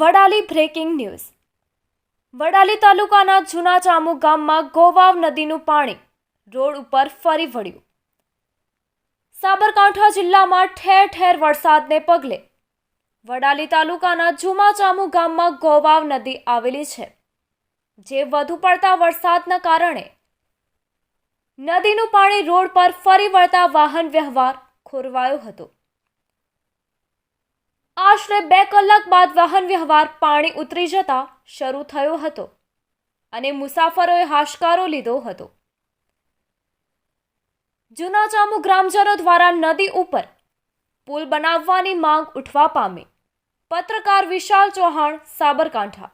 Vadali breaking news. Vadali તાલુકાના જૂના ચામુ ગામમાં ગોવાવ નદીનું પાણી રોડ ઉપર ફરી વળ્યું. સાબરકાંઠા જિલ્લામાં ઠેર ઠેર વરસાદને પગલે વડાલી તાલુકાના જૂમા ચામુ ગામમાં ગોવાવ નદી આવેલી છે, જે વધુ પડતા વરસાદના કારણે નદીનું પાણી રોડ પર ફરી વળતા વાહન વ્યવહાર ખોરવાયો હતો. આશરે બે કલાક બાદ વાહન વ્યવહાર પાણી ઉતરી જતા શરૂ થયો હતો અને મુસાફરોએ હાશકારો લીધો હતો. જૂના ચામુ ગ્રામજનો દ્વારા નદી ઉપર પુલ બનાવવાની માંગ ઉઠવા પામી. પત્રકાર વિશાલ ચૌહાણ, સાબરકાંઠા.